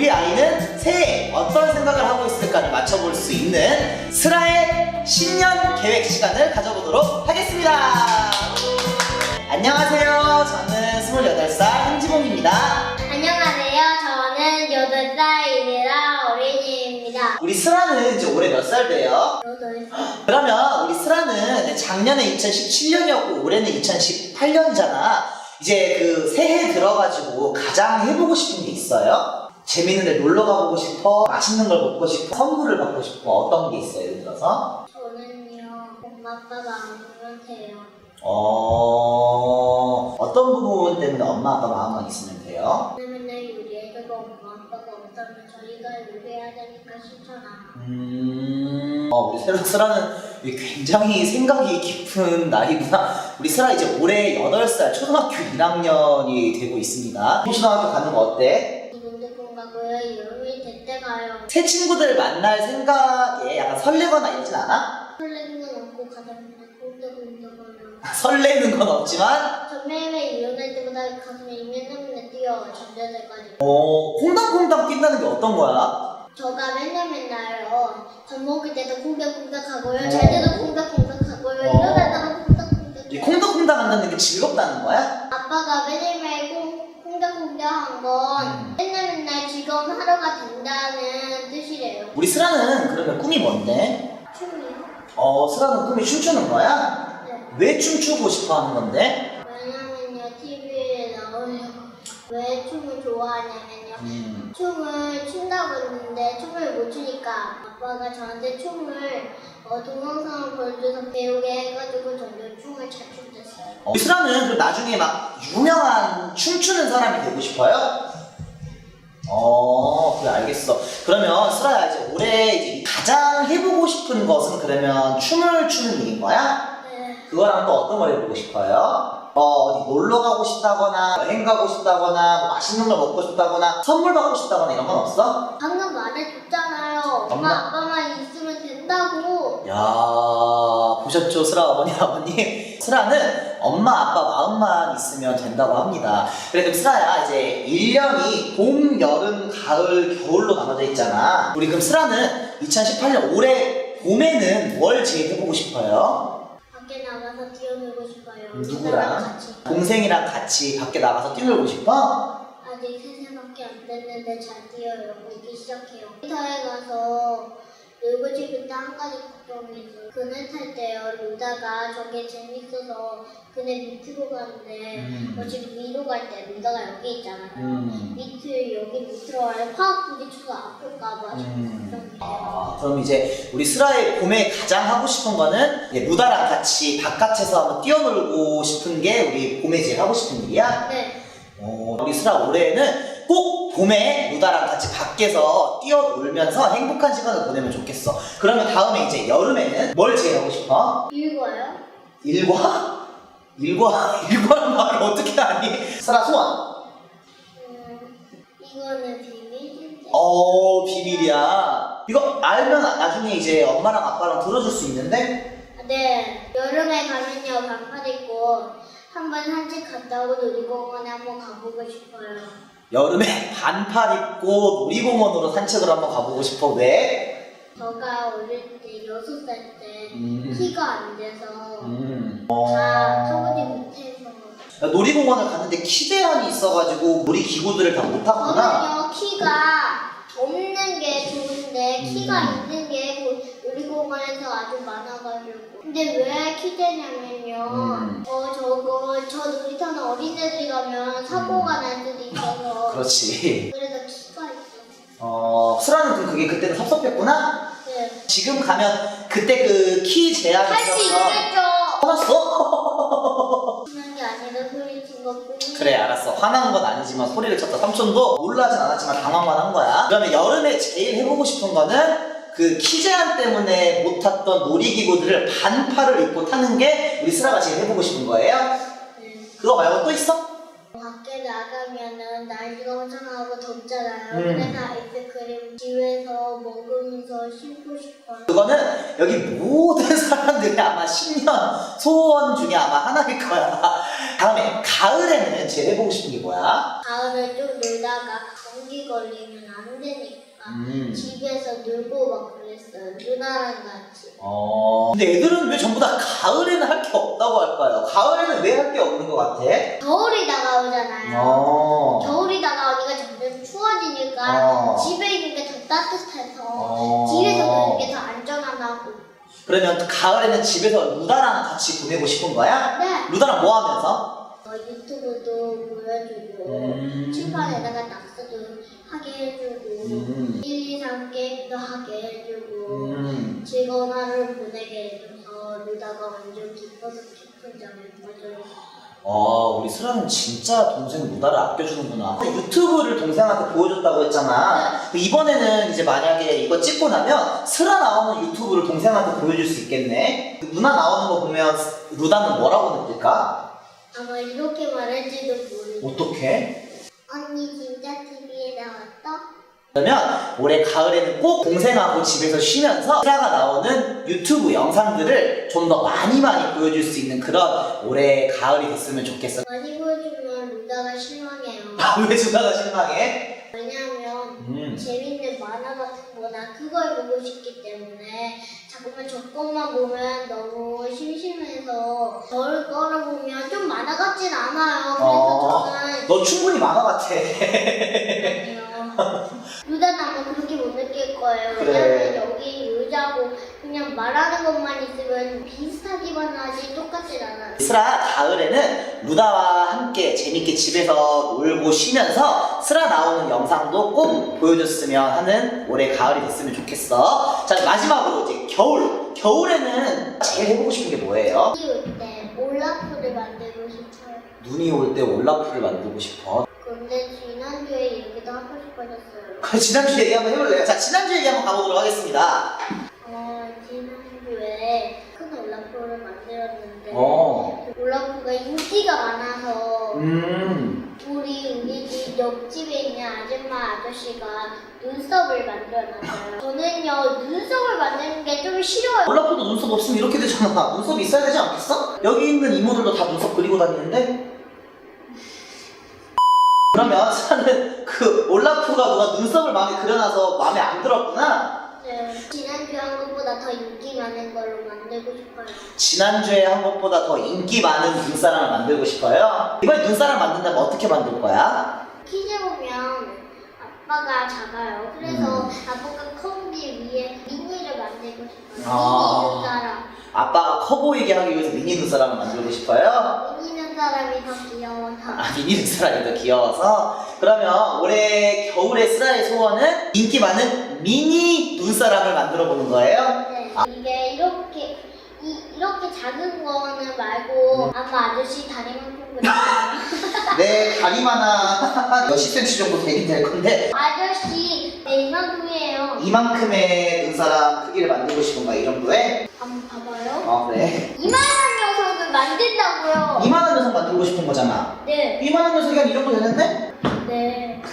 우리 아이는 새해 어떤 생각을 하고 있을까를 맞춰볼 수 있는 슬아의 신년 계획 시간을 가져보도록 하겠습니다. 안녕하세요. 저는 28살 한지봉입니다. 안녕하세요. 저는 8살입니다. 어린이입니다. 우리 슬아는 이제 올해 몇 살 돼요? 8살. 그러면 우리 슬아는 작년에 2017년이었고 올해는 2018년이잖아. 이제 그 새해 들어가지고 가장 해보고 싶은 게 있어요? 재밌는 데 놀러 가보고 싶어? 맛있는 걸 먹고 싶어? 선물을 받고 싶어? 어떤 게 있어요? 예를 들어서? 저는요, 엄마, 아빠가 안 돼요. 어... 어떤 부분 때문에 엄마 아빠 마음만 있으면 돼요? 맨날 요리해주고 엄마, 아빠가 없다면 저희가 요리해야 되니까 싫잖아. 음... 어, 우리 슬아, 슬아는 굉장히 생각이 깊은 나이구나. 우리 슬아 이제 올해 8살 초등학교 1학년이 되고 있습니다. 초등학교 가는 거 어때? 공가고요. 여름이 될 때 가요. 새 친구들 만날 생각에 약간 설레거나 이러진 않아? 설레는 건 없고 가장 꼼짝꼼짝거려. 설레는 건 없지만 저 매일매일 일어날 때마다 가슴이 맨날 뛰어. 잠잘 때까지. 어, 콩닥콩닥 뛴다는 게 어떤 거야? 저가 맨날 맨날요. 밥 먹을 때도 콩닥콩닥하고요. 어. 잘 때도 콩닥콩닥하고요. 어. 일어나다가 콩닥콩닥. 이 콩닥콩닥 한다는 게 즐겁다는 거야? 아빠가 매일매일 콩, 콩닥콩닥 한 건 음. 맨날 맨날 하루가 된다는 뜻이래요. 우리 슬아는 그러면 꿈이 뭔데? 춤이요? 어, 슬아는 꿈이 춤추는 거야? 네. 왜 춤추고 싶어 하는 건데? 왜냐면요, TV에 나오려고. 왜 춤을 좋아하냐면요. 음. 춤을 춘다고 했는데 춤을 못 추니까 아빠가 저한테 춤을 어, 동영상을 보여줘서 배우게 해가지고 저도 춤을 잘 춘댔어요. 어, 슬아는 그럼 나중에 막 유명한 춤추는 사람이 되고 싶어요? 어, 그래, 알겠어. 그러면 슬아야, 이제 올해 이제 가장 해보고 싶은 것은 그러면 춤을 추는 일인 거야? 네. 그거랑 또 어떤 걸 해보고 싶어요? 어, 어디 놀러 가고 싶다거나, 여행 가고 싶다거나, 뭐 맛있는 걸 먹고 싶다거나, 선물 받고 싶다거나 이런 건 없어? 방금 말해줬잖아요. 엄마, 엄마. 아빠만 있으면 된다고. 야 보셨죠, 슬아 어머니, 아버님? 슬아는 엄마, 아빠 마음만 있으면 된다고 합니다. 그래, 그럼 슬아야, 이제 1년이 봄, 여름, 가을, 겨울로 나눠져 있잖아. 우리 그럼 슬아는 2018년 올해 봄에는 뭘 제일 해보고 싶어요? 밖에 나가서 뛰어놀고 싶어요. 누구랑? 누나랑 같이. 동생이랑 같이 밖에 나가서 뛰놀고 싶어? 아직 3살밖에 안 됐는데 잘 뛰어요. 보기 시작해요. 기타에 가서 놀고 때한 가지 걱정이 있어요. 그네 탈 때요. 놀다가 저게 재밌어서 그네 밑으로 가는데 음. 어, 지금 위로 갈때 루다가 여기 있잖아요. 음. 밑을 여기 밑으로 가면 확 부딪혀서 아플까봐 좀 음. 걱정돼요. 아, 그럼 이제 우리 슬아의 봄에 가장 하고 싶은 거는 이제 루다랑 같이 바깥에서 한번 뛰어놀고 싶은 게 우리 봄에 제일 하고 싶은 일이야? 네. 어, 우리 슬아 올해는 꼭 봄에 루다랑 같이 밖에서 뛰어놀면서 행복한 시간을 보내면 좋겠어. 그러면 다음에 이제 여름에는 뭘 제일 하고 싶어? 읽어요? 일과? 일과? 일과는 말을 어떻게 하니? 슬아 소원. 음, 이거는 비밀인데. 어, 비밀이야. 이거 알면 나중에 이제 엄마랑 아빠랑 들어줄 수 있는데? 네, 여름에 가면요 반팔 입고 한번 산책 갔다 오고 놀이공원에 한번 가보고 싶어요. 여름에 반팔 입고 놀이공원으로 산책을 한번 가보고 싶어. 왜? 저가 어릴 때 여섯 살 때 음. 키가 안 돼서 음. 다 타보지 못해서 놀이공원을 갔는데 키 제한이 있어가지고 놀이 기구들을 다 못 탔구나. 저는요 키가 없는 게 좋은데 키가 음. 있는 게 그 놀이공원에서 아주 많아가지고 근데 왜 키대냐면요 음. 어 저거 저 놀이터는 어린애들이 가면 사고가 날 수도 있어서 음. 그렇지. 그래서 키가 있어. 어, 수라는 그럼 그게 그때는 섭섭했구나? 네. 지금 가면 그때 그 키 제한이 할 수 있어서 있겠죠. 화났어? 그런 게 아니라 소리친 것뿐이. 그래 알았어 화난 건 아니지만 소리를 쳤다 삼촌도 놀라진 않았지만 당황만 한 거야 그러면 여름에 제일 해보고 싶은 거는 그 키 제한 때문에 못 탔던 놀이기구들을 반팔을 입고 타는 게 우리 슬아가 제일 해보고 싶은 거예요? 네. 그거 말고 또 있어? 밖에 나가면은 날씨가 화창하고 덥잖아요. 음. 그래서 아이스크림 집에서 먹으면서 씻고 싶어요. 그거는 여기 모든 사람들이 아마 10년 소원 중에 아마 하나일 거야. 다음에 가을에는 제일 해보고 싶은 게 뭐야? 가을에 좀 놀다가 감기 걸리면 안 되니까 음. 집에서 놀고 막 그랬어요. 누나랑 같이. 어. 근데 애들은 왜 전부 다 가을에는 할 게 없다고 할까요? 가을에는 왜 할 게 없는 것 같아? 겨울이 다가오잖아요. 어. 겨울이 다가오니까 점점 추워지니까 어. 집에 있는 게 더 따뜻해서 어. 집에서 노는 게 더 안전하다고. 그러면 가을에는 집에서 루다랑 같이 보내고 싶은 거야? 네. 루다랑 뭐 하면서? 어, 유튜브도 보여주고 음. 칠판에다가 낙서도 하게 해주고 음. 1, 2, 3 게임도 하게 해주고 음. 즐거운 하루를 보내게 해줘서 루다가 완전 기뻐서 깊은 잠에 빠져요. 어, 우리 수라는 진짜 동생 루다를 아껴주는구나. 유튜브를 동생한테 보여줬다고 했잖아. 그 이번에는 이제 만약에 이거 찍고 나면 스라 나오는 유튜브를 동생한테 보여줄 수 있겠네. 그 누나 나오는 거 보면 루다는 뭐라고 느낄까? 아마 이렇게 말할지도 모르고 어떻게? 언니 진짜 TV에 나왔어? 그러면 올해 가을에는 꼭 동생하고 집에서 쉬면서 스라가 나오는 유튜브 영상들을 좀 더 많이 많이 보여줄 수 있는 그런 올해 가을이 됐으면 좋겠어. 많이 보여주면 루다가 실망해요. 왜 누나가 실망해? 음. 재밌는 만화 같은 거나 그걸 보고 싶기 때문에 자꾸만 저 것만 보면 너무 심심해서 저를 끌어보면 좀 만화 같진 않아요. 그래서 어. 저는 너 충분히 만화 같아. 아니요. 루다는 아마 그렇게 못 느낄 거예요. 그래. 왜냐면 그냥 말하는 것만 있으면 비슷하기만 하지 똑같진 않아요. 스라 가을에는 루다와 함께 재밌게 집에서 놀고 쉬면서 스라 나오는 영상도 꼭 보여줬으면 하는 올해 가을이 됐으면 좋겠어. 자 마지막으로 이제 겨울. 겨울에는 제일 해보고 싶은 게 뭐예요? 이때 올라프를 만들고 싶어요. 눈이 올 때 올라프를 만들고 싶어. 근데 지난주에 얘기도 하고 싶어졌어요. 그 지난주 얘기 한번 해볼래요? 자 지난주 얘기 한번 가보도록 하겠습니다. 어, 지난주에 큰 올라프를 만들었는데 어. 그 올라프가 인기가 많아서 음. 우리 우리 집 옆집에 있는 아줌마 아저씨가 눈썹을 만들어놨어요. 저는요 눈썹을 만드는 게 좀 싫어요. 올라프도 눈썹 없으면 이렇게 되잖아. 눈썹 있어야 되지 않겠어? 여기 있는 이모들도 다 눈썹 그리고 다니는데? 그러면 사는 그 올라프가 누가 눈썹을 마음에 그려놔서 마음에 안 들었구나? 네, 지난주에 한 것보다 더 인기 많은 걸로 만들고 싶어요. 지난주에 한 것보다 더 인기 많은 눈사람을 만들고 싶어요? 이번에 눈사람 만든다면 어떻게 만들 거야? 퀴즈 보면 아빠가 작아요. 그래서 음. 아빠가 커보기 위해 미니를 만들고 싶어요. 아. 미니 눈사람. 아빠가 커 보이게 하기 위해서 미니 눈사람을 만들고 싶어요? 미니 눈사람이 더 귀여워서. 아, 미니 눈사람이 더 귀여워서? 그러면 올해 겨울의 스라의 소원은 인기 많은 미니 눈사람을 만들어 보는 거예요? 네, 이게 이렇게 이, 이렇게 작은 거는 말고 음. 아마 아저씨 다리만큼 그렸어요. 네, 다리 하나 몇십 센치 정도 되긴 될 건데 아저씨 네, 이만큼이에요. 이만큼의 눈사람 크기를 만들고 싶은 거야, 이 정도에? 한번 봐봐요. 어, 그래. 이만한 녀석을 만든다고요. 이만한 녀석 만들고 싶은 거잖아. 네, 이만한 녀석이 한 이 정도 되는데? 네.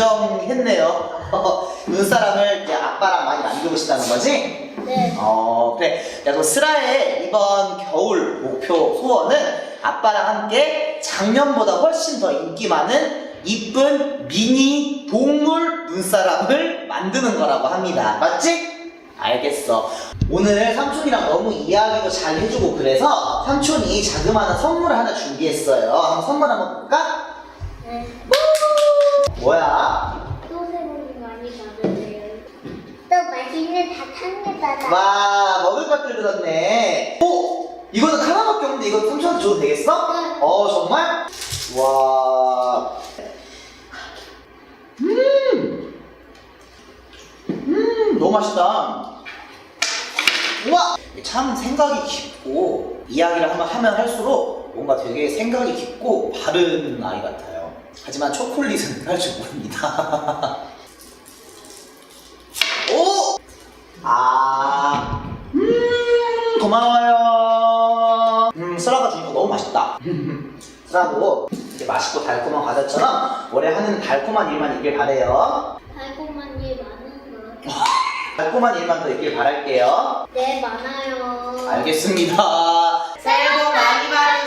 인정했네요. 눈사람을 이제 아빠랑 많이 만들고 싶다는 거지? 네. 어, 그래. 야, 너 스라의 이번 겨울 목표 소원은 아빠랑 함께 작년보다 훨씬 더 인기 많은 이쁜 미니 동물 눈사람을 만드는 거라고 합니다. 맞지? 알겠어. 오늘 삼촌이랑 너무 이야기도 잘 해주고 그래서 삼촌이 자그마한 선물을 하나 준비했어요. 한번 선물 한번 볼까? 네. 뭐야? 또 새로운 많이 받으세요. 또 맛있는 다탕에다가 와, 먹을 것들 들었네. 오! 이거는 하나밖에 없는데 이거 삼촌한테 줘도 되겠어? 네. 어, 정말? 와. 음! 음, 너무 맛있다. 우와! 참 생각이 깊고, 이야기를 하면, 하면 할수록 뭔가 되게 생각이 깊고 바른 아이 같아요. 하지만 초콜릿은 할줄 모릅니다. 오! 아, 음, 고마워요. 음, 쓰라가 주니까 너무 맛있다. 쓰라도 이렇게 맛있고 달콤한 과자처럼 올해 하는 달콤한 일만 있길 바래요. 달콤한 일 많은 거. 달콤한 일만 더 있길 바랄게요. 네, 많아요. 알겠습니다. 새해 복 많이 받으세요.